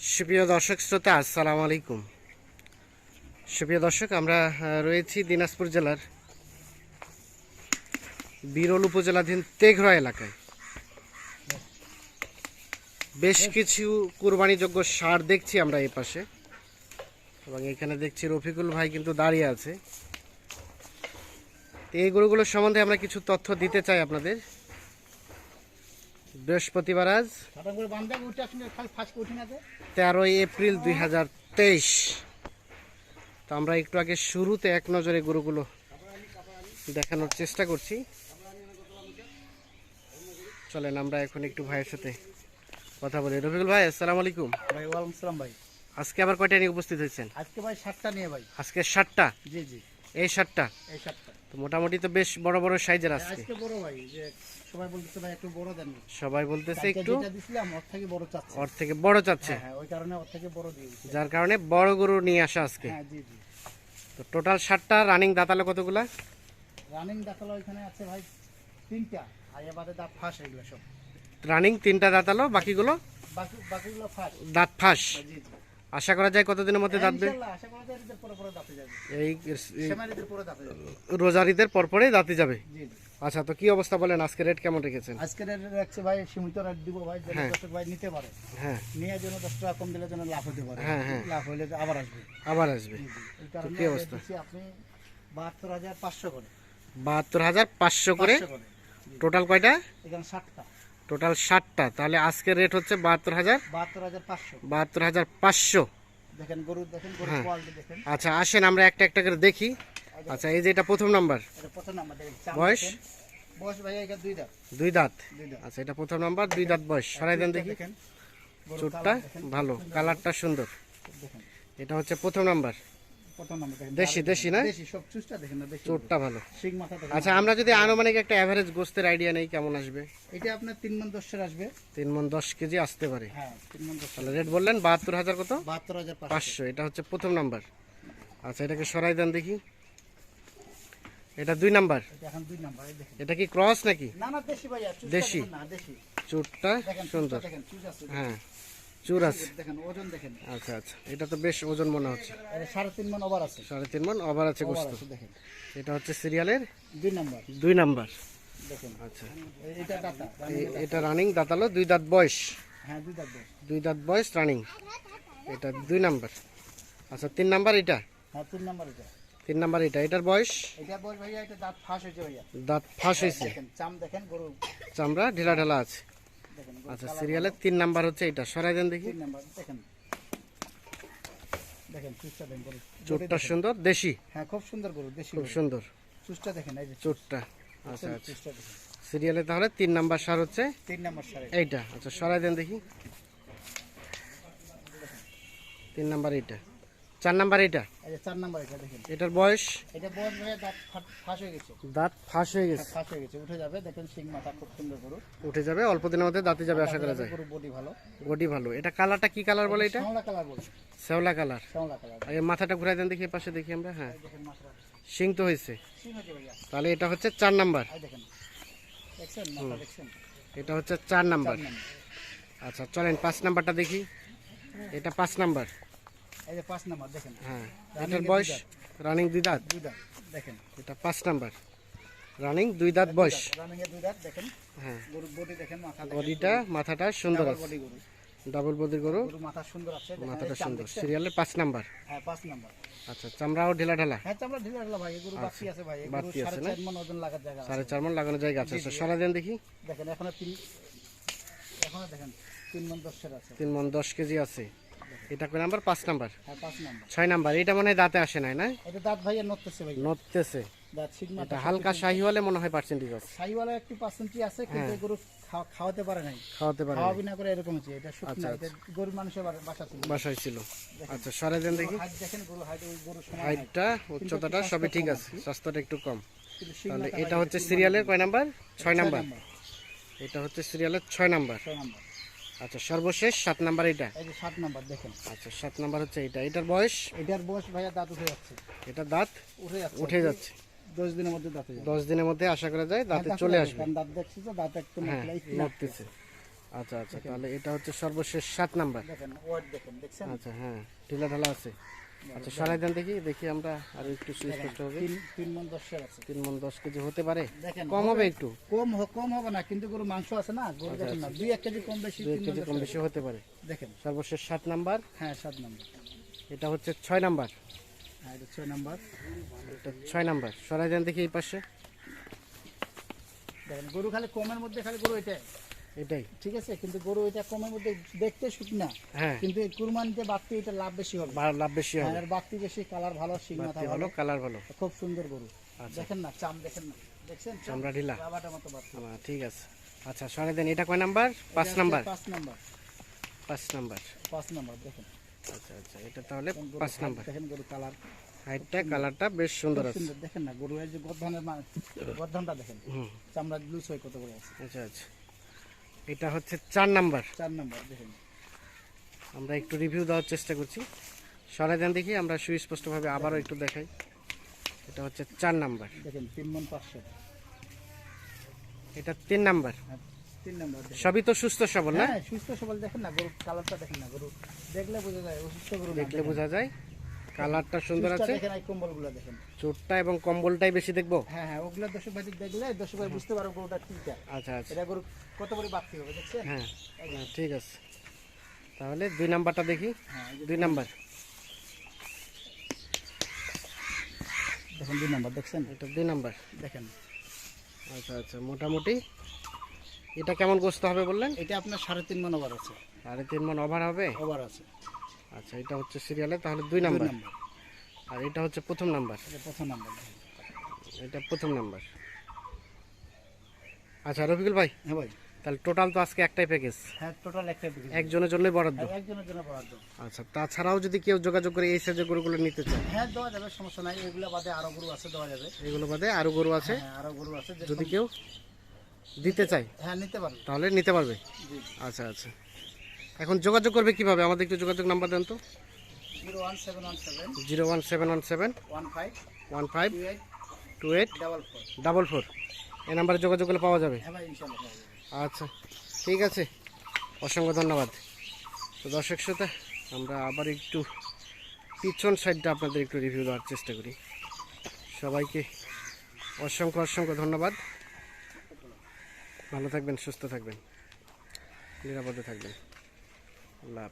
সুপ্রিয় দর্শক, শ্রোতা, আসসালামু আলাইকুম। সুপ্রিয় দর্শক, আমরা রয়েছি দিনাজপুর জেলার বিরল উপজেলাধীন তেঘরা এলাকায়। বেশ কিছু কুরবানিযোগ্য সার দেখছি আমরা এই পাশে। এবং এখানে দেখছি রফিকুল ভাই কিন্তু দাঁড়িয়ে আছে। এই গরুগুলোর সম্বন্ধে আমরা কিছু তথ্য দিতে চাই আপনাদের। বৃহস্পতিবার আজ তেরোই এপ্রিল দুই হাজার তেইশ। তো আমরা একটু আগে শুরুতে এক নজরে গরুগুলো দেখানোর চেষ্টা করছি। চলেন আমরা এখন একটু ভাইয়ের সাথে কথা বলি। রফিকুল ভাই আসসালামু আলাইকুম। ভাই ওয়ালাইকুম সালাম ভাই। আজকে আবার কয়টা নিয়ে উপস্থিত হয়েছেন? আজকে ভাই সাতটা নিয়ে ভাই। আজকে ষাটটা জি জি। এই ষাটটা এই সাতটা। তো মোটামুটি তো বেশ বড় বড় সাইজের আজকে আজকে। বড় ভাই যে সবাই বলতেছে ভাই একটু বড় দেন। সবাই বলতেছে কালকে একটু যেটা দিছিলাম ওর থেকে বড় চাচ্ছে। ওর থেকে বড় চাচ্ছে। হ্যাঁ হ্যাঁ ওই কারণে ওর থেকে বড় দিয়ে যার কারণে বড় গরু নিয়ে আসা আজকে। হ্যাঁ জি জি। তো টোটাল ষাটটা রানিং দাঁতালো কতগুলা? রানিং এখানে আছে ভাই তিনটা। আর এবারে দাঁত ফাঁস এগুলো সব। রানিং তিনটা দাঁতালো বাকিগুলো? বাকিগুলো ফাঁস। দাঁত ফাঁস। জি জি। আশা করা যায় কতদিনের মধ্যে দাঁতবে? ইনশাআল্লাহ আশা করা যায় পরে পরে দাঁতে যাবে। এই সেমারিদের পরে দাঁতে যাবে। রোজারিদের পরপরেই দাঁতে যাবে? আচ্ছা তো কি অবস্থা বলেন? আজকে রেট কেমন রেখেছেন? আজকে রেট রাখছে ভাই সীমিত রেট দিব ভাই যেন হ্যাঁ। দর্শক ভাই নিতে পারে। হ্যাঁ। নিয়ে জন্য দশ টাকা কম দিলে যেন লাভ হতে পারে। হ্যাঁ, হ্যাঁ। লাভ হইলে আবার আসবে। আবার আসবে। কি অবস্থা? আপনি বাহাত্তর হাজার পাঁচশো করে। বাহাত্তর হাজার পাঁচশো করে? 500 করে। টোটাল কয়টা? এখানে ষাটটা। টোটাল ষাটটা। তাহলে আজকের রেট হচ্ছে বাহাত্তর হাজার। বাহাত্তর হাজার পাঁচশো। দেখেন গরু দেখেন হ্যাঁ। আচ্ছা আসেন আমরা একটা একটা করে দেখি। আচ্ছা। এই যে এটা প্রথম নাম্বার। বয়স? দুই দাঁত। আচ্ছা এটা প্রথম নাম্বার দুই দাঁত বয়স। সরাই দেন দেখি। চোটটা ভালো কালারটা সুন্দর। এটা হচ্ছে প্রথম নাম্বার। দেশি দেশি না? দেশি সব চুষটা দেখেন না দেশি চোটটা ভালো। শিং মাথা আচ্ছা আমরা যদি আনুমানিক একটা গোস্তের আইডিয়া নেই কেমন আসবে? এটা আপনার আসবে। মন দশ কেজি আসতে পারে। হ্যাঁ তাহলে রেট বললেন বাহাত্তর হাজার কত? এটা হচ্ছে প্রথম নাম্বার। আচ্ছা এটাকে সরাই দেন দেখি। এটা দুই নাম্বার। এটা কি ক্রস নাকি? না না দেশি ভাইয়া দেশি? না দেশি। চুটটা সুন্দর। হ্যাঁ। চুর আছে। দেখেন ওজন দেখেন। আচ্ছা আচ্ছা। এটা তো বেশ ওজন মনে হচ্ছে। সাড়ে তিন মন ওভার আছে। সাড়ে তিন মন ওভার আছে গোস্ত। দেখেন। এটা হচ্ছে সিরিয়ালের দুই নাম্বার। দুই নাম্বার। দেখেন। আচ্ছা। এটা রানিং দাঁতালো দুই দাঁত বয়স। হ্যাঁ দুই দাঁত দেয়। দুই দাঁত বয়স রানিং এটা দুই নাম্বার। আচ্ছা তিন নাম্বার এটা? হ্যাঁ তিন নাম্বার এটা। তিন নাম্বার এটা। এটার বয়স? এটা বল ভাইয়া এটা দাঁত ফাঁস হয়েছে ভাইয়া। দাঁত ফাঁস হয়েছে। চাম দেখেন গরু। চামড়া ঢিলা ঢালা আছে। আচ্ছা সিরিয়ালের তিন নাম্বার হচ্ছে এটা। সরাই দেন দেখি। দেখেন। চোটটা সুন্দর দেশি। হ্যাঁ খুব সুন্দর গরু দেশি খুব সুন্দর। চুষটা দেখেন এই যে চোটটা। আচ্ছা আচ্ছা। সিরিয়ালে তাহলে তিন নাম্বার সার হচ্ছে তিন নাম্বার সাড়ে এইটা। আচ্ছা সরাই দেন দেখি। তিন নাম্বার এইটা। চার নাম্বার যে চার নাম্বার এটা দেখেন। এটার বয়স? এটা দাঁত ফাঁস হয়ে গেছে। দাঁত ফাঁস হয়ে গেছে। ফাঁস হয়ে গেছে। উঠে যাবে দেখেন সিং মাথা খুব সুন্দর গরু উঠে যাবে অল্প দিনের মধ্যে দাঁতে যাবে আশা করা যায়। গরু বডি ভালো। বডি ভালো। এটা কালারটা কি কালার বলে এটা? কালার শ্যাওলা কালার আর মাথাটা ঘুরাই দেন দেখি পাশে দেখি আমরা হ্যাঁ। সিং তো হয়েছে। তাহলে এটা হচ্ছে চার নাম্বার। দেখেন। এটা হচ্ছে চার নাম্বার। আচ্ছা চলেন পাঁচ নাম্বারটা দেখি। এটা পাঁচ নাম্বার। এই যে পাঁচ নাম্বার দেখেন। হ্যাঁ এটার বয়স রানিং দুই দাঁত? দুই দাঁত দেখেন। এটা পাঁচ নাম্বার। রানিং দুই দাঁত বয়স? রানিং এ দুই দাঁত দেখেন। হ্যাঁ। গরুর বডি দেখেন মাথা বডিটা মাথাটা সুন্দর আছে। ডাবল বডির গরু? গরু মাথা সুন্দর আছে মাথাটা সুন্দর। সিরিয়ালের পাঁচ নাম্বার। হ্যাঁ পাঁচ নাম্বার। আচ্ছা চামড়াও ঢেলা ঢালা হ্যাঁ চামড়া ঢিলা ঢিলা ভাই গরু আছে ভাই গরু বাড়তি আছে সাড়ে চার মন ওজন লাগার জায়গা আছে। সাড়ে চার মন লাগানো জায়গা আছে। আচ্ছা সরা দেন দেখি। দেখেন এখনও তিন এখনও দেখেন আছে। মন দশ কেজি আছে। এটা কয় নাম্বার পাঁচ নাম্বার? হ্যাঁ পাঁচ নাম্বার। ছয় নাম্বার এটা মনে হয় দাঁতে আসে নাই না? এটা দাঁত ভাইয়া নড়তেছে ভাই নড়তেছে। এটা হালকা শাহি হলে মনে হয় পার্সেন্টেজ আছে। সাইওয়ালা একটু পার্সেন্টই আছে কিন্তু হ্যাঁ। গরু খাওয়াতে পারে নাই। খাওয়াতে পারে খাওয়া বিনা করে এরকম হচ্ছে এটা শুকনো আচ্ছা, এটা গরুর মানুষের বা- বাসা ছিল। বাসায় ছিল। আচ্ছা সরে দেন দেখি। হাইট দেখেন গরু হাইট ওই গরু সমান হাইটটা উচ্চতাটা সবই ঠিক আছে স্বাস্থ্যটা একটু কম। তাহলে এটা হচ্ছে সিরিয়ালের কয় নাম্বার? ছয় নাম্বার। নাম্বার, এটা হচ্ছে সিরিয়ালের ছয় নাম্বার। ছয় নাম্বার। আচ্ছা সর্বশেষ সাত নাম্বার এটা? এই যে সাত নাম্বার দেখেন। আচ্ছা সাত নাম্বার হচ্ছে এটা। এটার বয়স? এটার বয়স ভাইয়া দাঁত উঠে যাচ্ছে। এটা দাঁত উঠে যাচ্ছে। উঠে যাচ্ছে। দশ দিনের মধ্যে দাঁত দশ দিনের মধ্যে আশা করা যায় দাঁতে চলে আসবে। দাঁত দেখছি তো দাঁত একদম হ্যাঁ নড়তেছে আচ্ছা আচ্ছা তাহলে এটা হচ্ছে সর্বশেষ সাত নাম্বার। দেখেন দেখেন দেখছেন? আচ্ছা হ্যাঁ ঢিলা ঢালা আছে। আচ্ছা সরাই দেন দেখি দেখি আমরা আরও একটু সুস্পষ্ট হবে। তিন মন দশের আছে। তিন মন দশ কেজি হতে পারে? কম হবে একটু? কম কম হবে না কিন্তু গরু মাংস আছে না গরু দেখেন না দুই এক কেজি কম বেশি আচ্ছা, দুই কেজি কম বেশি হতে পারে। দেখেন। সর্বশেষ সাত নাম্বার। হ্যাঁ সাত নম্বর। এটা হচ্ছে ছয় নাম্বার। হ্যাঁ এটা ছয় নম্বর। এটা ছয় নাম্বার। সরাই দেন দেখি এই পাশে। দেখেন গরু খালি কমের মধ্যে খালি গরু এটা এটাই। ঠিক আছে কিন্তু গরু এটা কমের মধ্যে দেখতে শুক না। হ্যাঁ। কিন্তু কুরবানিতে বাড়তি এটা লাভ বেশি হবে। লাভ বেশি হবে। এর বাড়তি বেশি কালার ভালো শিং মাথা ভালো কালার ভালো। খুব সুন্দর গরু। আচ্ছা। দেখেন না চাম দেখেন না। দেখছেন? চামড়া ঢিলা রাবারটার মতো বাড়তি। ঠিক আছে। আচ্ছা সরাই দেন এটা কয় নাম্বার? পাঁচ নাম্বার। পাঁচ নাম্বার। পাঁচ নাম্বার। পাঁচ নাম্বার দেখেন। আচ্ছা আচ্ছা এটা তাহলে পাঁচ নাম্বার। দেখেন গরু কালার হাইটটা কালারটা বেশ সুন্দর আছে। দেখেন না গরু এই যে গর্ধনের মা- গর্ধনটা দেখেন। চামড়া লুজ হয়ে কত করে আছে। আচ্ছা আচ্ছা। এটা হচ্ছে চার নাম্বার। চার নাম্বার দেখেন। আমরা একটু রিভিউ দেওয়ার চেষ্টা করছি। সরাই দেন দেখি আমরা সুস্পষ্টভাবে আবারও একটু দেখাই। এটা হচ্ছে চার নাম্বার। দেখেন তিন মন পাঁচশো। এটা তিন নাম্বার। হ্যাঁ, তিন নাম্বার সবই তো সুস্থ সবল না? হ্যাঁ সুস্থ সবল দেখেন না গরু কালারটা দেখেন না গরু। দেখলে বোঝা যায় অসুস্থ গরু দেখলে বোঝা যায়। কালারটা সুন্দর আছে। দেখেন এই কম্বলগুলো দেখেন। চোটটা এবং কম্বলটাই বেশি দেখব? হ্যাঁ হ্যাঁ ওগুলো দর্শক ভাই দেখলে দর্শক ভাই বুঝতে পারো গরুটা ঠিকটা আচ্ছা আচ্ছা। এটা গরু কত করে বাড়তি হবে দেখছেন? হ্যাঁ হ্যাঁ, ঠিক আছে। তাহলে দুই নাম্বারটা দেখি। হ্যাঁ দুই নাম্বার। দেখেন দুই নাম্বার দেখছেন? এটা দুই নাম্বার। দেখেন। আচ্ছা আচ্ছা মোটামুটি। এটা কেমন গোস্ত হবে বললেন? এটা আপনার সাড়ে তিন মন ওভার আছে। সাড়ে তিন মন ওভার হবে? ওভার আছে। আচ্ছা এটা হচ্ছে সিরিয়ালে তাহলে দুই নাম্বার আর এটা হচ্ছে প্রথম নাম্বার এটা প্রথম নাম্বার। এটা প্রথম নাম্বার আচ্ছা রফিকুল ভাই। হ্যাঁ ভাই। তাহলে টোটাল তো আজকে একটাই প্যাকেজ হ্যাঁ টোটাল একটা বিক্রি একজনের জন্যই বরাদ্দ। হ্যাঁ, একজনের জন্য বরাদ্দ। আচ্ছা তাছাড়াও যদি কেউ যোগাযোগ করে এই সাইজের গরুগুলো নিতে চায়? হ্যাঁ দেওয়া যাবে সমস্যা নাই। এগুলো বাদে আরও গরু আছে দেওয়া যাবে। এগুলো বাদে আরও গরু আছে। হ্যাঁ আরও গরু আছে যদি কেউ দিতে চায় হ্যাঁ নিতে পারবে। তাহলে নিতে পারবে। জি। আচ্ছা আচ্ছা। এখন যোগাযোগ করবে কীভাবে? আমাদের একটু যোগাযোগ নাম্বার দেন তো। Zero one seven one seven. Zero one seven one seven. One five one five two eight double four. এই নাম্বারে যোগাযোগ করলে পাওয়া যাবে? হ্যাঁ পাওয়া যাবে। আচ্ছা ঠিক আছে। অসংখ্য ধন্যবাদ। তো দর্শক শ্রোতা আমরা আবার একটু পিছন সাইডটা আপনাদের একটু রিভিউ দেওয়ার চেষ্টা করি। সবাইকে অসংখ্য অসংখ্য ধন্যবাদ। ভালো থাকবেন সুস্থ থাকবেন। নিরাপদে থাকবেন। আল্লাহ